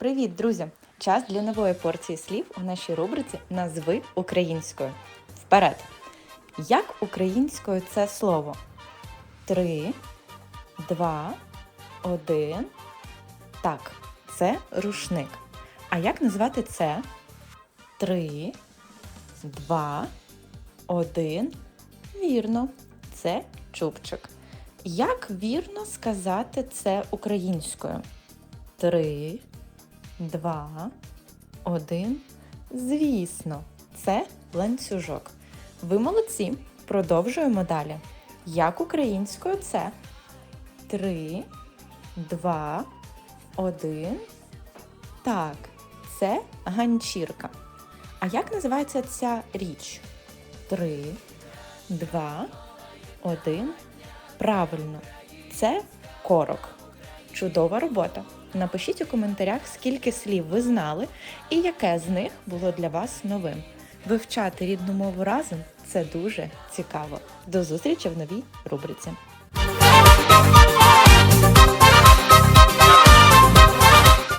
Привіт, друзі! Час для нової порції слів у нашій рубриці Назви українською. Вперед! Як українською це слово? Три, два, один. Так, це рушник. А як назвати це? Три, два, один. Вірно, це чубчик. Як вірно сказати це українською? Три, два, один. Звісно, це ланцюжок. Ви молодці. Продовжуємо далі. Як українською це? Три, два, один. Так, це ганчірка. А як називається ця річ? Три, два, один. Правильно, це корок. Чудова робота. Напишіть у коментарях, скільки слів ви знали і яке з них було для вас новим. Вивчати рідну мову разом це дуже цікаво. До зустрічі в новій рубриці.